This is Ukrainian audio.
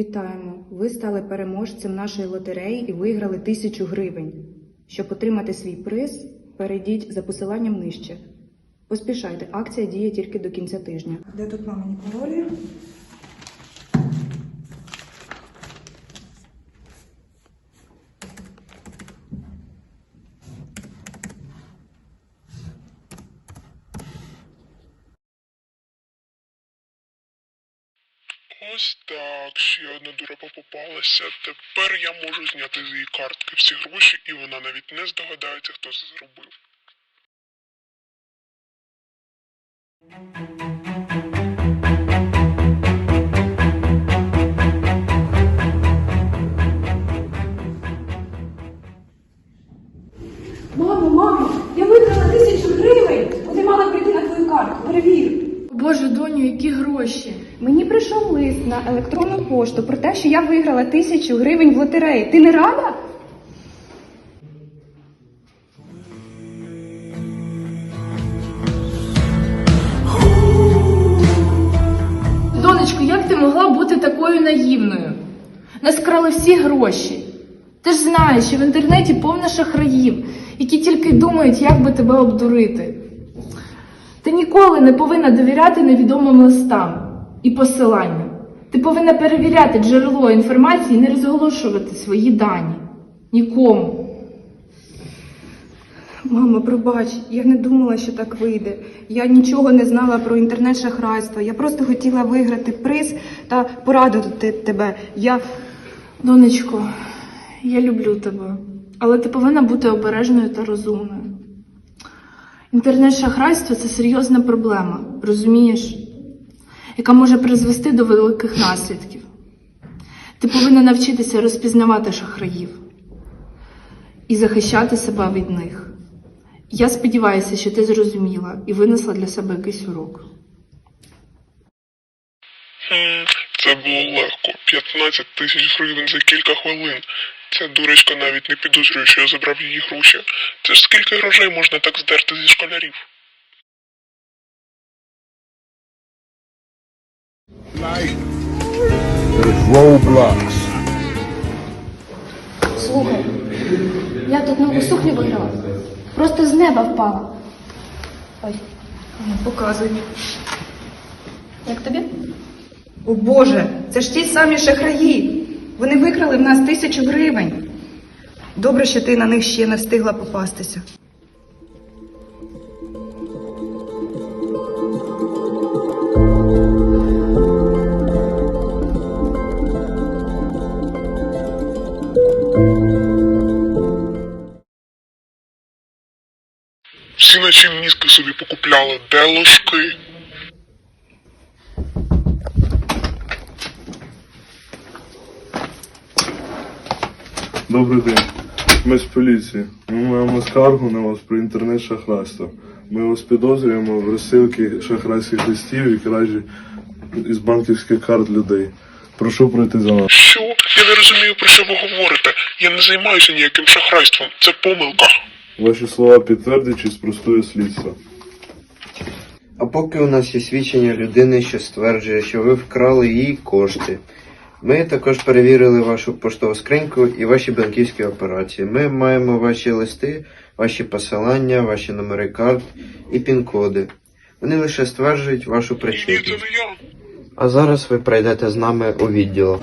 Вітаємо! Ви стали переможцем нашої лотереї і виграли тисячу гривень. Щоб отримати свій приз, перейдіть за посиланням нижче. Поспішайте, акція діє тільки до кінця тижня. Де тут мамині паролі? Ось так, ще одна дурепа попалася. Тепер я можу зняти з її картки всі гроші, і вона навіть не здогадається, хто це зробив. Мамо, мамо, я виграла тисячу гривень. Вони мали прийти на твою карту. Перевір. Боже, доню, які гроші. Мені прийшов лист на електронну пошту про те, що я виграла тисячу гривень в лотереї. Ти не рада? Донечко, як ти могла бути такою наївною? Нас крали всі гроші. Ти ж знаєш, що в інтернеті повно шахраїв, які тільки думають, як би тебе обдурити. Ти ніколи не повинна довіряти невідомим листам і посиланням. Ти повинна перевіряти джерело інформації і не розголошувати свої дані. Нікому. Мамо, пробач, я не думала, що так вийде. Я нічого не знала про інтернет-шахрайство. Я просто хотіла виграти приз та порадити тебе. Я Донечко, я люблю тебе, але ти повинна бути обережною та розумною. Інтернет-шахрайство це серйозна проблема, розумієш, яка може призвести до великих наслідків. Ти повинна навчитися розпізнавати шахраїв і захищати себе від них. Я сподіваюся, що ти зрозуміла і винесла для себе якийсь урок. Це було легко. 15 тисяч гривень за кілька хвилин. Ця дурочка навіть не підозрює, що я забрав її гроші. Це ж скільки грошей можна так здерти зі школярів? Слухай, я тут нову сукню виграла. Просто з неба впала. Ой, показуй. як тобі? О Боже, це ж ті самі шахраї. Вони викрали в нас тисячу гривень. Добре, що ти на них ще не встигла попастися. Всі наші мізки собі покупляли. Де ложки? Добрий день. Ми з поліції. Ми маємо скаргу на вас про інтернет-шахрайство. Ми вас підозрюємо в розсилці шахрайських листів і кражі із банківських карт людей. Прошу пройти за нас. Що? Я не розумію, про що ви говорите. Я не займаюся ніяким шахрайством. Це помилка. Ваші слова підтвердять чи спростує слідство. А поки у нас є свідчення людини, що стверджує, що ви вкрали її кошти. Ми також перевірили вашу поштову скриньку і ваші банківські операції. Ми маємо ваші листи, ваші посилання, ваші номери карт і пін-коди. Вони лише стверджують вашу Ні, причетність. А зараз ви прийдете з нами у відділок.